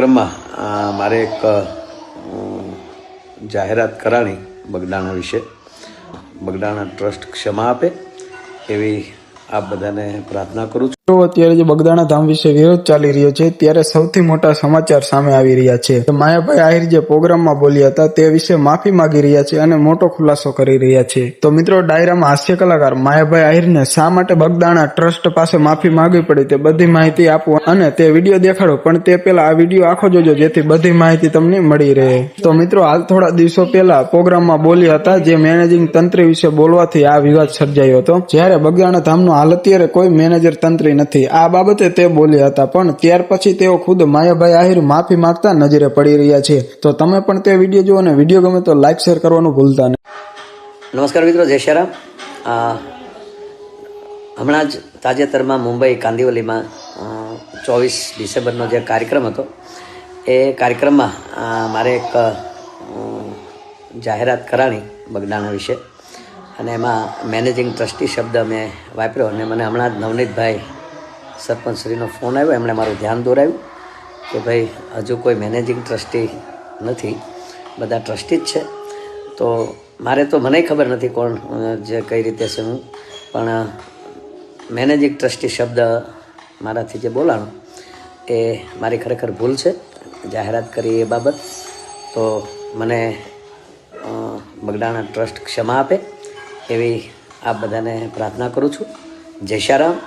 કાર્યક્રમમાં મારે એક જાહેરાત કરાણી બગડાણા વિશે. બગડાણા ટ્રસ્ટ ક્ષમા આપે, એવી આપ બધાને પ્રાર્થના કરું છું. તો અત્યારે જે બગદાણા ધામ વિશે વિરોધ ચાલી રહ્યો છે, ત્યારે સૌથી મોટા સમાચાર સામે આવી રહ્યા છે. માયાભાઈ આહિર જે પ્રોગ્રામમાં બોલ્યા હતા, તે વિશે માફી માંગી રહ્યા છે અને મોટો ખુલાસો કરી રહ્યા છે. તો મિત્રો, ડાયરામાં હાસ્ય કલાકાર માયાભાઈ આહિરને શા માટે બગદાણા ટ્રસ્ટ પાસે માફી માંગવી પડી તે બધી માહિતી આપો અને તે વીડિયો દેખાડો, પણ તે પહેલા આ વીડિયો આખો જોજો, જેથી બધી માહિતી તમને મળી રહે. તો મિત્રો, હાલ થોડા દિવસો પહેલા પ્રોગ્રામમાં બોલ્યા હતા, જે મેનેજિંગ તંત્ર વિશે બોલવાથી આ વિવાદ સર્જાયો હતો. જ્યારે બગદાણા ધામનો હાલ અત્યારે કોઈ મેનેજર તંત્રી નથી. આ બાબતે તે બોલ્યા હતા, પણ ત્યાર પછી તેઓ ખુદ માયાભાઈ આહિર માફી માંગતા નજરે પડી રહ્યા છે. તો તમે પણ તે વીડિયો જુઓ અને વીડિયો ગમે તો લાઈક, શેર કરવાનું ભૂલતા નહીં નમસ્કાર મિત્રો, જય શ્રી રામ. હમણાં જ તાજેતરમાં મુંબઈ કાંદિવલીમાં ચોવીસ ડિસેમ્બરનો જે કાર્યક્રમ હતો, એ કાર્યક્રમમાં મારે એક જાહેરાત કરાણી બગદાણા વિશે. અને એમાં મેનેજિંગ ટ્રસ્ટી શબ્દ મેં વાપર્યો અને મને હમણાં જ નવનીતભાઈ સરપંચશ્રીનો ફોન આવ્યો, એમણે મારું ધ્યાન દોરાવ્યું કે ભાઈ, હજુ કોઈ મેનેજિંગ ટ્રસ્ટી નથી, બધા ટ્રસ્ટી જ છે. તો મારે તો મને ખબર નથી કોણ જે કઈ રીતે છે હું, પણ મેનેજિંગ ટ્રસ્ટી શબ્દ મારાથી જે બોલાણો, એ મારી ખરેખર ભૂલ છે, જાહેરાત કરી એ બાબત. તો મને બગડાણા ટ્રસ્ટ ક્ષમા આપે, એવી આપ બધાને પ્રાર્થના કરું છું. જય શારામ રામ.